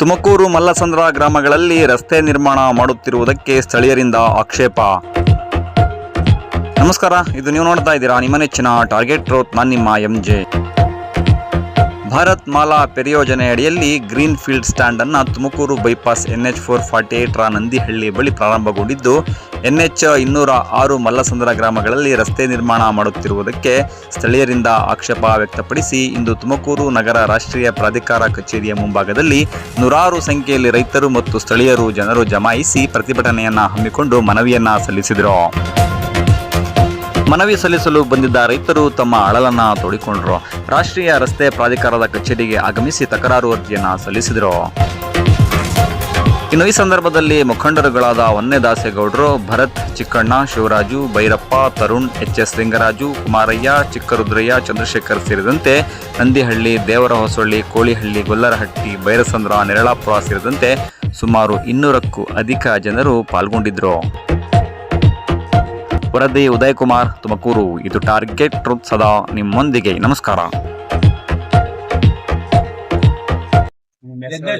ತುಮಕೂರು ಮಲ್ಲಸಂದ್ರ ಗ್ರಾಮಗಳಲ್ಲಿ ರಸ್ತೆ ನಿರ್ಮಾಣ ಮಾಡುತ್ತಿರುವುದಕ್ಕೆ ಸ್ಥಳೀಯರಿಂದ ಆಕ್ಷೇಪ. ನಮಸ್ಕಾರ, ಇದು ನೀವು ನೋಡ್ತಾ ಇದ್ದೀರಾ ನಿಮ್ಮ ನೆಚ್ಚಿನ ಟಾರ್ಗೆಟ್ ರೋತ್ ನಾನು ನಿಮ್ಮ ಎಂ ಜೆ ಭಾರತ್ ಮಾಲಾ ಪರಿಯೋಜನೆ ಅಡಿಯಲ್ಲಿ ಗ್ರೀನ್ ಫೀಲ್ಡ್ ಸ್ಟ್ಯಾಂಡ್ ಅನ್ನು Tumakuru bypass N H four forty eight Nandihalli ಬಳಿ ಪ್ರಾರಂಭಗೊಂಡಿದ್ದು ಎನ್ ಎಚ್ ಇನ್ನೂರ ಆರು ಮಲ್ಲಸಂದ್ರ ಗ್ರಾಮಗಳಲ್ಲಿ ರಸ್ತೆ ನಿರ್ಮಾಣ ಮಾಡುತ್ತಿರುವುದಕ್ಕೆ ಸ್ಥಳೀಯರಿಂದ ಆಕ್ಷೇಪ ವ್ಯಕ್ತಪಡಿಸಿ ಇಂದು ತುಮಕೂರು ನಗರ ರಾಷ್ಟ್ರೀಯ ಪ್ರಾಧಿಕಾರ ಕಚೇರಿಯ ಮುಂಭಾಗದಲ್ಲಿ ನೂರಾರು ಸಂಖ್ಯೆಯಲ್ಲಿ ರೈತರು ಮತ್ತು ಸ್ಥಳೀಯರು ಜನರು ಜಮಾಯಿಸಿ ಪ್ರತಿಭಟನೆಯನ್ನ ಹಮ್ಮಿಕೊಂಡು ಮನವಿಯನ್ನ ಸಲ್ಲಿಸಿದರು. ಮನವಿ ಸಲ್ಲಿಸಲು ಬಂದಿದ್ದ ರೈತರು ತಮ್ಮ ಅಳಲನ್ನು ತೋಡಿಕೊಂಡರು. ರಾಷ್ಟ್ರೀಯ ರಸ್ತೆ ಪ್ರಾಧಿಕಾರದ ಕಚೇರಿಗೆ ಆಗಮಿಸಿ ತಕರಾರು ಅರ್ಜಿಯನ್ನು ಸಲ್ಲಿಸಿದರು. ಇನ್ನು ಈ ಸಂದರ್ಭದಲ್ಲಿ ಮುಖಂಡರುಗಳಾದ ಹೊನ್ನೆದಾಸೇಗೌಡರು ಭರತ್ ಚಿಕ್ಕಣ್ಣ, ಶಿವರಾಜು, ಭೈರಪ್ಪ, ತರುಣ್ ಎಚ್ ಎಸ್ ಲಿಂಗರಾಜು, ಕುಮಾರಯ್ಯ, ಚಿಕ್ಕರುದ್ರಯ್ಯ, ಚಂದ್ರಶೇಖರ್ ಸೇರಿದಂತೆ ನಂದಿಹಳ್ಳಿ ದೇವರ ಹೊಸಳ್ಳಿ ಕೋಳಿಹಳ್ಳಿ, ಗೊಲ್ಲರಹಟ್ಟಿ ಭೈರಸಂದ್ರ ನೆರಳಾಪುರ ಸೇರಿದಂತೆ ಸುಮಾರು ಇನ್ನೂರಕ್ಕೂ ಅಧಿಕ ಜನರು ಪಾಲ್ಗೊಂಡಿದ್ದರು ವರದಿ ಉದಯ್ ಕುಮಾರ್, ತುಮಕೂರು. ಇದು ಟಾರ್ಗೆಟ್ ಟ್ರೂತ್ ಸದಾ. ನಿಮ್ಮೊಂದಿಗೆ. ನಮಸ್ಕಾರ.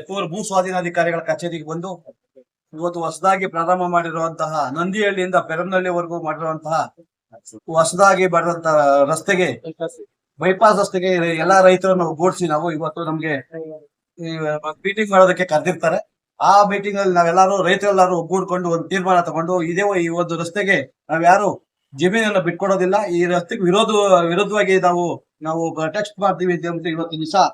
ಪೂರ್ ಭೂ ಸ್ವಾಧೀನಾಧಿಕಾರಿಗಳ ಕಚೇರಿಗೆ ಬಂದು ಇವತ್ತು ಹೊಸದಾಗಿ ಪ್ರಾರಂಭ ಮಾಡಿರುವಂತಹ ನಂದಿಹಳ್ಳಿಯಿಂದ ಪೆರನಹಳ್ಳಿವರೆಗೂ ಮಾಡಿರುವಂತಹ ಹೊಸದಾಗಿ ಬರೆದಂತ ರಸ್ತೆಗೆ ಬೈಪಾಸ್ ರಸ್ತೆಗೆ ಎಲ್ಲಾ ರೈತರನ್ನು ಒಗ್ಗೂಡಿಸಿ ನಾವು ಇವತ್ತು ನಮ್ಗೆ ಮೀಟಿಂಗ್ ಮಾಡೋದಕ್ಕೆ ಕರೆದಿರ್ತಾರೆ. ಆ ಮೀಟಿಂಗ್ ಅಲ್ಲಿ ನಾವೆಲ್ಲರೂ ರೈತರೆಲ್ಲರೂ ಒಗ್ಗೂಡ್ಕೊಂಡು ಒಂದು ತೀರ್ಮಾನ ತಗೊಂಡು ಇದೇ ಈ ಒಂದು ರಸ್ತೆಗೆ ನಾವ್ಯಾರು ಜಮೀನನ್ನ ಬಿಟ್ಕೊಡೋದಿಲ್ಲ. ಈ ರಸ್ತೆಗೆ ವಿರೋಧ ವಿರೋಧವಾಗಿ ನಾವು ನಾವು ಟೆಕ್ಸ್ಟ್ ಮಾಡ್ತೀವಿ ಅಂತ ಇವತ್ತು ದಿವಸ ಆ,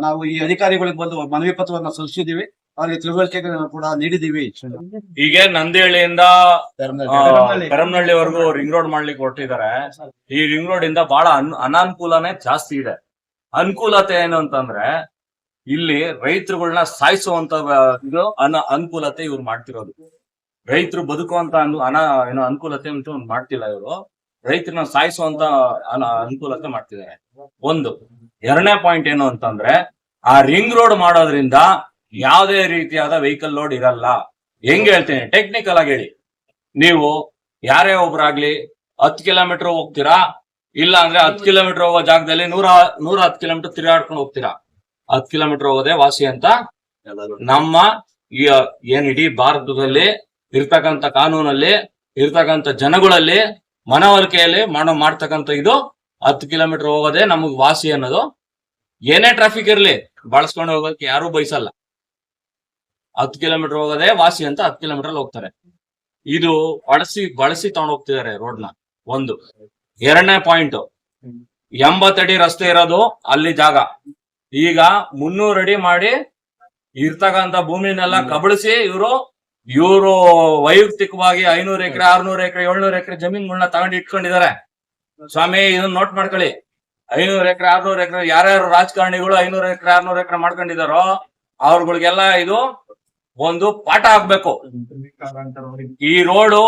ನಾವು ಈ ಅಧಿಕಾರಿಗಳಿಗೆ ಬಂದು ಮನವಿ ಪತ್ರವನ್ನ ಸಲ್ಲಿಸಿದೀವಿ ಅವರಿಗೆ ತಿಳುವಳಿಕೆ ಕೂಡ ನೀಡಿದೀವಿ ಹೀಗೆ ನಂದಿಹಳ್ಳಿಯಿಂದ ಕರಮನಹಳ್ಳಿವರೆಗೂ ರಿಂಗ್ ರೋಡ್ ಮಾಡ್ಲಿಕ್ಕೆ ಹೊರಟಿದ್ದಾರೆ. ಈ ರಿಂಗ್ ರೋಡ್ ಇಂದ ಬಹಳ ಅನ್- ಅನಾನುಕೂಲನೇ ಜಾಸ್ತಿ ಇದೆ. ಅನುಕೂಲತೆ ಏನು ಅಂತಂದ್ರೆ ಇಲ್ಲಿ ರೈತರುಗಳನ್ನ ಸಾಯಿಸುವಂತ ಇದು ಅನ ಅನುಕೂಲತೆ ಇವ್ರು ಮಾಡ್ತಿರೋದು. ರೈತರು ಬದುಕುವಂತ ಅನು ಅನ ಏನೋ ಅನುಕೂಲತೆ ಅಂತ ಒಂದು ಮಾಡ್ತಿಲ್ಲ ಇವರು. ರೈತರನ್ನ ಸಾಯಿಸುವಂತ ಅನ ಅನುಕೂಲತೆ ಮಾಡ್ತಿದ್ದಾರೆ. ಒಂದು ಎರಡನೇ ಪಾಯಿಂಟ್ ಏನು ಅಂತಂದ್ರೆ, ಆ ರಿಂಗ್ ರೋಡ್ ಮಾಡೋದ್ರಿಂದ ಯಾವುದೇ ರೀತಿಯಾದ ವೆಹಿಕಲ್ ಲೋಡ್ ಇರಲ್ಲ. ಹೆಂಗ್ ಹೇಳ್ತೀನಿ? ಟೆಕ್ನಿಕಲ್ ಆಗಿ ಹೇಳಿ. ನೀವು ಯಾರೇ ಒಬ್ರಾಗ್ಲಿ ಹತ್ತು ಕಿಲೋಮೀಟರ್ ಹೋಗ್ತೀರಾ? ಇಲ್ಲ ಅಂದ್ರೆ ಹತ್ತು ಕಿಲೋಮೀಟರ್ ಹೋಗೋ ಜಾಗದಲ್ಲಿ ನೂರ ನೂರ ಹತ್ತು ಕಿಲೋಮೀಟರ್ ತಿರುಗಾಡ್ಕೊಂಡು ಹೋಗ್ತೀರಾ? ಹತ್ತು ಕಿಲೋಮೀಟರ್ ಹೋಗೋದೇ ವಾಸಿ ಅಂತ ನಮ್ಮ ಈ, ಏನ್ ಇಡೀ ಭಾರತದಲ್ಲಿ ಇರ್ತಕ್ಕಂಥ ಕಾನೂನಲ್ಲಿ, ಇರ್ತಕ್ಕಂಥ ಜನಗಳಲ್ಲಿ ಮನವರಿಕೆಯಲ್ಲಿ ಮಾಡೋ, ಮಾಡ್ತಕ್ಕಂಥ ಇದು ಹತ್ತು ಕಿಲೋಮೀಟರ್ ಹೋಗೋದೇ ನಮಗ್ ವಾಸಿ ಅನ್ನೋದು. ಏನೇ ಟ್ರಾಫಿಕ್ ಇರ್ಲಿ ಬಳಸ್ಕೊಂಡು ಹೋಗೋಕೆ ಯಾರು ಬಯಸಲ್ಲ. ಹತ್ತು ಕಿಲೋಮೀಟರ್ ಹೋಗೋದೇ ವಾಸಿ ಅಂತ ಹತ್ತು ಕಿಲೋಮೀಟರ್ ಹೋಗ್ತಾರೆ. ಇದು ಬಳಸಿ ಬಳಸಿ ತಗೊಂಡ್ ಹೋಗ್ತಿದ್ದಾರೆ ರೋಡ್ನ. ಒಂದು. ಎರಡನೇ ಪಾಯಿಂಟ್. ಎಂಬತ್ತಡಿ ರಸ್ತೆ ಇರೋದು ಅಲ್ಲಿ ಜಾಗ. ಈಗ ಮುನ್ನೂರು ಅಡಿ ಮಾಡಿ ಇರ್ತಕ್ಕಂಥ ಭೂಮಿನೆಲ್ಲ ಕಬಳಿಸಿ ಇವರು ಇವರು ವೈಯಕ್ತಿಕವಾಗಿ ಐನೂರು ಎಕರೆ ಆರ್ನೂರು ಎಕರೆ ಏಳ್ನೂರು ಎಕರೆ ಜಮೀನ್ಗಳನ್ನ ತಗೊಂಡು ಇಟ್ಕೊಂಡಿದ್ದಾರೆ. ಸ್ವಾಮಿ ಇದನ್ನ ನೋಟ್ ಮಾಡ್ಕೊಳ್ಳಿ. ಐನೂರು ಎಕರೆ ಆರ್ನೂರು ಎಕರೆ ಯಾರ್ಯಾರು ರಾಜಕಾರಣಿಗಳು ಐನೂರು ಎಕರೆ ಆರ್ನೂರು ಎಕರೆ ಮಾಡ್ಕೊಂಡಿದಾರೋ ಅವ್ರಗಳಿಗೆಲ್ಲ ಇದು ಒಂದು ಪಾಠ ಆಗ್ಬೇಕು. ಈ ರೋಡು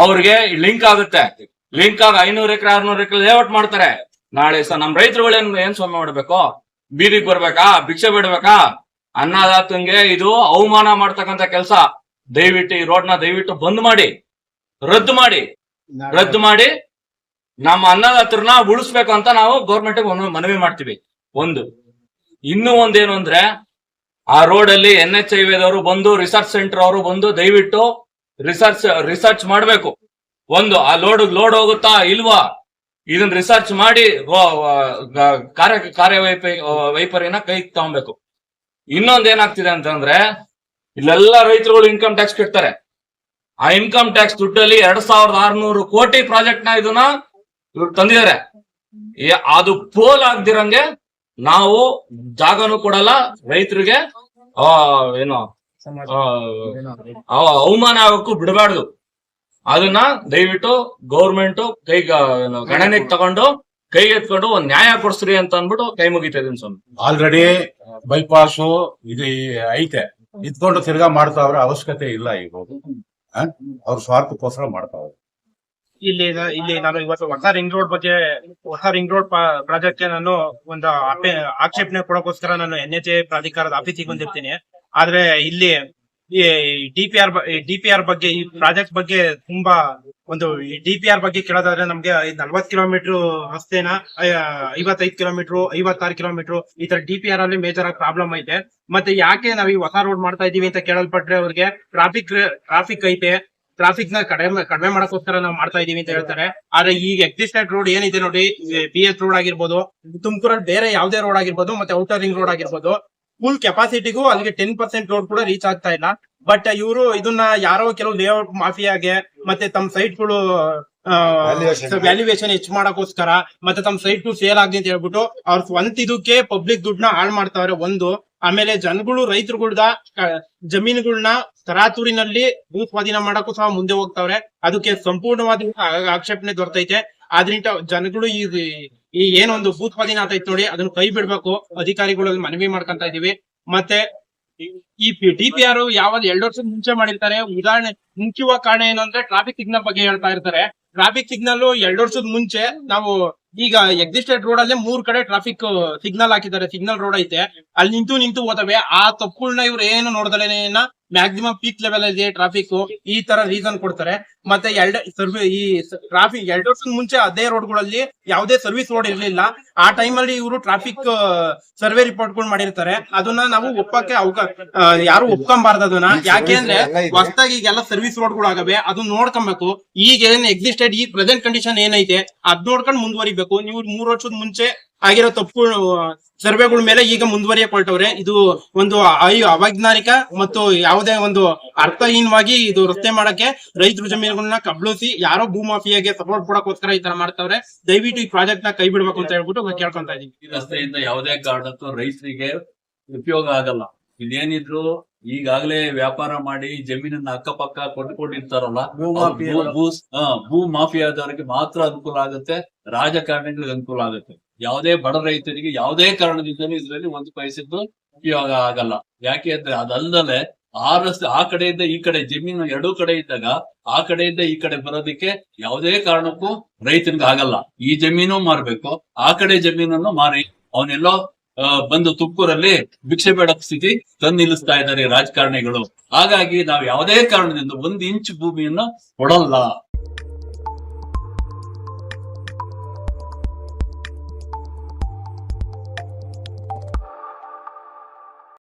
ಅವ್ರಿಗೆ ಲಿಂಕ್ ಆಗುತ್ತೆ. ಲಿಂಕ್ ಆಗ ಐನೂರು ಎಕರೆ ಆರ್ನೂರು ಎಕರೆ ಲೇಔಟ್ ಮಾಡ್ತಾರೆ. ನಾಳೆ ಸರ್ ನಮ್ ರೈತರುಗಳು ಏನ್ ಏನ್ ಸ್ವಾಮಿ ಮಾಡ್ಬೇಕು? ಬೀದಿಗೆ ಬರ್ಬೇಕಾ? ಭಿಕ್ಷೆ ಬಿಡ್ಬೇಕಾ? ಅನ್ನದಾತಂಗೆ ಇದು ಅವಮಾನ ಮಾಡ್ತಕ್ಕಂತ ಕೆಲಸ. ದಯವಿಟ್ಟು ಈ ರೋಡ್ನ ದಯವಿಟ್ಟು ಬಂದ್ ಮಾಡಿ. ರದ್ದು ಮಾಡಿ. ರದ್ದು ಮಾಡಿ. ನಮ್ಮ ಅನ್ನದಾತರನ್ನ ಉಳಿಸ್ಬೇಕು ಅಂತ ನಾವು ಗೌರ್ಮೆಂಟ್ ಮನವಿ ಮಾಡ್ತೀವಿ. ಒಂದು. ಇನ್ನು ಒಂದೇನು ಅಂದ್ರೆ, ಆ ರೋಡ್ ಅಲ್ಲಿ ಎನ್ ಎಚ್ ಐ ವೇದವರು ಬಂದು ರಿಸರ್ಚ್ ಸೆಂಟರ್ ಅವರು ಬಂದು ದಯವಿಟ್ಟು ರಿಸರ್ಚ್ ರಿಸರ್ಚ್ ಮಾಡ್ಬೇಕು. ಒಂದು, ಆ ಲೋಡ್ ಲೋಡ್ ಹೋಗುತ್ತಾ ಇಲ್ವಾ? ಇದನ್ನ ರಿಸರ್ಚ್ ಮಾಡಿ ಕಾರ್ಯ, ಕಾರ್ಯವೈಪ ವೈಪರ್ಯನ ಕೈ ತಗೊಬೇಕು. ಇನ್ನೊಂದ್ ಏನಾಗ್ತಿದೆ ಅಂತಂದ್ರೆ, ಇಲ್ಲೆಲ್ಲ ರೈತರುಗಳು ಇನ್ಕಮ್ ಟ್ಯಾಕ್ಸ್ ಕಟ್ತಾರೆ. ಆ ಇನ್ಕಮ್ ಟ್ಯಾಕ್ಸ್ ದುಡ್ಡಲ್ಲಿ ಎರಡ್ ಕೋಟಿ ಪ್ರಾಜೆಕ್ಟ್ನ ಇದನ್ನ ಇವ್ರು ತಂದಿದ್ದಾರೆ. ಅದು ಪೋಲ್ ಆಗ್ದಿರಂಗೆ ನಾವು ಜಾಗನು ಕೊಡಲ್ಲ ರೈತರಿಗೆ ಆ ಏನು ಅವಮಾನ ಆಗಕ್ಕೂ ಬಿಡಬಾರ್ದು. ಅದನ್ನ ದಯವಿಟ್ಟು ಗೌರ್ಮೆಂಟ್ ಕೈ ಗಣನೆಗೆ ತಗೊಂಡು ಕೈ ಎತ್ಕೊಂಡು ಒಂದ್ ನ್ಯಾಯ ಕೊಡ್ಸ್ರಿ ಅಂತ ಅಂದ್ಬಿಟ್ಟು ಕೈ ಮುಗಿತಾ ಇದೀನಿ ಸ್ವಾಮಿ. ಆಲ್ರೆಡಿ ಬೈಪಾಸ್ ಇದು ಐತೆ. ಇದ್ಕೊಂಡು ತಿರ್ಗಾ ಮಾಡ್ತಾವ್ರೆ ಅವಶ್ಯಕತೆ ಇಲ್ಲ ಈಗ? ಅವ್ರ ಸ್ವಾರ್ಥಕ್ಕೋಸ್ಕರ ಮಾಡ್ತಾವ್ರೆ. ಇಲ್ಲಿ ಇಲ್ಲಿ ನಾನು ಇವತ್ತು ಹೊಸ ರಿಂಗ್ ರೋಡ್ ಬಗ್ಗೆ, ಹೊಸ ರಿಂಗ್ ರೋಡ್ ಪ್ರಾಜೆಕ್ಟ್ ನಾನು ಒಂದು ಆಕ್ಷೇಪಣೆ ಕೊಡೋಕೋಸ್ಕರ ನಾನು ಎನ್ ಎಚ್ ಎ ಪ್ರಾಧಿಕಾರದ ಆಫೀಸಿಗೆ ಬಂದಿರ್ತೀನಿ. ಆದ್ರೆ ಇಲ್ಲಿ D P R D P R ಬಗ್ಗೆ, ಈ ಪ್ರಾಜೆಕ್ಟ್ ಬಗ್ಗೆ ತುಂಬಾ ಒಂದು ಡಿ ಪಿ ಆರ್ ಬಗ್ಗೆ ಕೇಳೋದಾದ್ರೆ ನಮ್ಗೆ ನಲ್ವತ್ ಕಿಲೋಮೀಟರ್ ರಸ್ತೆನ ಐವತ್ತೈದು ಕಿಲೋಮೀಟರ್ ಐವತ್ತಾರು ಕಿಲೋಮೀಟರ್ ಈ ತರ ಡಿ ಪಿ ಆರ್ ಅಲ್ಲಿ ಮೇಜರ್ ಆಗಿ ಪ್ರಾಬ್ಲಮ್ ಐತೆ. ಮತ್ತೆ ಯಾಕೆ ನಾವ್ ಈ ಹೊಸ ರೋಡ್ ಮಾಡ್ತಾ ಇದೀವಿ ಅಂತ ಕೇಳಲ್ಪಟ್ರೆ ಅವ್ರಿಗೆ ಟ್ರಾಫಿಕ್ ಟ್ರಾಫಿಕ್ ಐತೆ. ಟ್ರಾಫಿಕ್ನ ಕಡಿಮೆ ಕಡಿಮೆ ಮಾಡಕ್ಕೋಸ್ಕರ ನಾವು ಮಾಡ್ತಾ ಇದೀವಿ ಅಂತ ಹೇಳ್ತಾರೆ. ಆದ್ರೆ ಈಗ ಎಕ್ಸಿಸ್ಟೆಂಟ್ ರೋಡ್ ಏನಿದೆ ನೋಡಿ ಪಿ ಎಸ್ ರೋಡ್ ಆಗಿರ್ಬೋದು ತುಮಕೂರಲ್ಲಿ ಬೇರೆ ಯಾವ್ದೇ ರೋಡ್ ಆಗಿರ್ಬೋದು, ಮತ್ತೆ ಔಟರ್ ರಿಂಗ್ ರೋಡ್ ಆಗಿರ್ಬೋದು ಫುಲ್ ಕೆಪಾಸಿಟಿಗೂ ಅಲ್ಲಿಗೆ ಟೆನ್ ಪರ್ಸೆಂಟ್ ರೋಡ್ ಕೂಡ ರೀಚ್ ಆಗ್ತಾ ಇಲ್ಲ. ಬಟ್ ಇವರು ಇದನ್ನ ಯಾರೋ ಕೆಲವು ಲೇಔಟ್ ಮಾಫಿಯಾಗೆ ಮತ್ತೆ ತಮ್ಮ ಸೈಟ್ಗಳು ವ್ಯಾಲ್ಯೂಯೇಷನ್ ಹೆಚ್ಚು ಮಾಡಕ್ಕೋಸ್ಕರ ಮತ್ತೆ ತಮ್ಮ ಸೈಟ್ ಸೇಲ್ ಆಗಲಿ ಅಂತ ಹೇಳ್ಬಿಟ್ಟು ಅವ್ರ ಸ್ವಂತ ಇದಕ್ಕೆ ಪಬ್ಲಿಕ್ ದುಡ್ಡನ್ನ ಹಾಳು ಮಾಡ್ತಾವ್ರೆ ಒಂದು. ಆಮೇಲೆ ಜನಗಳು ರೈತರುಗಳ್ದ ಜಮೀನುಗಳನ್ನ ತರಾತೂರಿನಲ್ಲಿ ಭೂ ಸ್ವಾಧೀನ ಮಾಡಕ್ಕೂ ಸಹ ಮುಂದೆ ಹೋಗ್ತಾವ್ರೆ. ಅದಕ್ಕೆ ಸಂಪೂರ್ಣವಾದ ಆಕ್ಷೇಪಣೆ ದೊರೆತೈತೆ. ಆದ್ರಿಂದ ಜನಗಳು ಈ ಈ ಏನೊಂದು ಭೂ ಸ್ವಾಧೀನ ಆತೈತೆ ನೋಡಿ ಅದನ್ನ ಕೈ ಬಿಡ್ಬೇಕು. ಅಧಿಕಾರಿಗಳಲ್ಲಿ ಮನವಿ ಮಾಡ್ಕೊಂತ ಇದೀವಿ. ಮತ್ತೆ ಈ ಡಿ ಪಿ ಆರ್ ಯಾವ್ದು ಎರಡು ವರ್ಷದ ಮುಂಚೆ ಮಾಡಿರ್ತಾರೆ. ಉದಾಹರಣೆ ಮುಖ್ಯವ ಕಾರಣ ಏನು ಅಂದ್ರೆ ಟ್ರಾಫಿಕ್ ಸಿಗ್ನಲ್ ಬಗ್ಗೆ ಹೇಳ್ತಾ ಇರ್ತಾರೆ. ಟ್ರಾಫಿಕ್ ಸಿಗ್ನಲ್ ಎರಡು ವರ್ಷದ ಮುಂಚೆ ನಾವು ಈಗ ಎಕ್ಸಿಸ್ಟೆಡ್ ರೋಡ್ ಅಲ್ಲೇ ಮೂರ್ ಕಡೆ ಟ್ರಾಫಿಕ್ ಸಿಗ್ನಲ್ ಹಾಕಿದ್ದಾರೆ. ಸಿಗ್ನಲ್ ರೋಡ್ ಐತೆ. ಅಲ್ಲಿ ನಿಂತು ನಿಂತು ಹೋದವೆ. ಆ ತಪ್ಪುಗಳನ್ನ ಇವ್ರು ಏನು ನೋಡ್ದಲೇನ ಮ್ಯಾಕ್ಸಿಮಮ್ ಪೀಕ್ ಲೆವೆಲ್ ಇದೆ ಟ್ರಾಫಿಕ್ ಈ ತರ ರೀಸನ್ ಕೊಡ್ತಾರೆ. ಮತ್ತೆ ಎರಡು ಸರ್ವಿ ಈ ಟ್ರಾಫಿಕ್ ಎರಡು ವರ್ಷದ ಮುಂಚೆ ಅದೇ ರೋಡ್ಗಳಲ್ಲಿ ಯಾವುದೇ ಸರ್ವಿಸ್ ರೋಡ್ ಇರ್ಲಿಲ್ಲ. ಆ ಟೈಮಲ್ಲಿ ಇವರು ಟ್ರಾಫಿಕ್ ಸರ್ವೆ ರಿಪೋರ್ಟ್ಗಳು ಮಾಡಿರ್ತಾರೆ. ಅದನ್ನ ನಾವು ಒಪ್ಪಕ್ಕೆ ಅವಕಾಶ ಯಾರು ಒಪ್ಕೊಂಬಾರ್ದು ಅದನ್ನ. ಯಾಕೆಂದ್ರೆ ಹೊಸದಾಗಿ ಈಗೆಲ್ಲ ಸರ್ವಿಸ್ ರೋಡ್ಗಳು ಆಗವೆ. ಅದನ್ನ ನೋಡ್ಕೊಬೇಕು. ಈಗ ಏನ್ ಎಕ್ಸಿಸ್ಟೆಡ್ ಈ ಪ್ರೆಸೆಂಟ್ ಕಂಡೀಷನ್ ಏನೈತೆ ಅದ್ ನೋಡ್ಕೊಂಡು ಮುಂದುವರಿಬೇಕು. ನೀವು ಮೂರ್ ವರ್ಷದ ಮುಂಚೆ ಆಗಿರೋ ತಪ್ಪು ಸರ್ವೆಗಳ ಮೇಲೆ ಈಗ ಮುಂದುವರಿಯಕ್ ಹೊರಟವ್ರೆ ಇದು ಒಂದು ಅವೈಜ್ಞಾನಿಕ ಮತ್ತು ಯಾವುದೇ ಒಂದು ಅರ್ಥಹೀನವಾಗಿ ಇದು ರಸ್ತೆ ಮಾಡಕ್ಕೆ ರೈತರ ಜಮೀನುಗಳನ್ನ ಕಬ್ಳಿಸಿ ಯಾರೋ ಭೂಮಾಫಿಯಾಗೆ ಸಪೋರ್ಟ್ ಕೊಡಕ್ಕೋಸ್ಕರ ಈ ತರ ಮಾಡ್ತಾವ್ರೆ. ದಯವಿಟ್ಟು ಈ ಪ್ರಾಜೆಕ್ಟ್ನ ಕೈ ಬಿಡ್ಬೇಕು ಅಂತ ಹೇಳ್ಬಿಟ್ಟು ಕೇಳ್ಕೊಂತ ಇದೀವಿ ಈ ರಸ್ತೆಯಿಂದ ಯಾವುದೇ ಕಾರಣಕ್ಕೂ ರೈತರಿಗೆ ಉಪಯೋಗ ಆಗಲ್ಲ. ಇಲ್ಲೇನಿದ್ರು ಈಗಾಗಲೇ ವ್ಯಾಪಾರ ಮಾಡಿ ಜಮೀನನ್ನ ಅಕ್ಕಪಕ್ಕ ಕೊಂಡ್ಕೊಂಡಿರ್ತಾರಲ್ಲ ಹಾ, ಭೂ ಮಾಫಿಯಾದವರಿಗೆ ಮಾತ್ರ ಅನುಕೂಲ ಆಗುತ್ತೆ ರಾಜಕಾರಣಿಗಳಿಗೆ ಅನುಕೂಲ ಆಗುತ್ತೆ. ಯಾವುದೇ ಬಡ ರೈತರಿಗೆ ಯಾವುದೇ ಕಾರಣದಿಂದಲೂ ಇದರಲ್ಲಿ ಒಂದು ಪೈಸೆದ್ದು ಉಪಯೋಗ ಆಗಲ್ಲ. ಯಾಕೆ ಅಂದ್ರೆ ಅದಲ್ಲದೆ ಆ ರಸ್ತೆ ಆ ಕಡೆಯಿಂದ ಈ ಕಡೆ ಜಮೀನು ಎರಡೂ ಕಡೆ ಇದ್ದಾಗ ಆ ಕಡೆಯಿಂದ ಈ ಕಡೆ ಬರೋದಕ್ಕೆ ಯಾವುದೇ ಕಾರಣಕ್ಕೂ ರೈತನಿಗೆ ಆಗಲ್ಲ. ಈ ಜಮೀನು ಮಾರ್ಬೇಕು, ಆ ಕಡೆ ಜಮೀನನ್ನು ಮಾರಿ, ಅವನೆಲ್ಲೋ ಬಂದು ತುಮಕೂರಲ್ಲಿ ಭಿಕ್ಷೆ ಬೇಡ ಸ್ಥಿತಿ ತಂದು ನಿಲ್ಲಿಸ್ತಾ ಇದ್ದಾರೆ ರಾಜಕಾರಣಿಗಳು. ಹಾಗಾಗಿ ನಾವು ಯಾವುದೇ ಕಾರಣದಿಂದ ಒಂದು ಇಂಚು ಭೂಮಿಯನ್ನು ಕೊಡಲ್ಲ.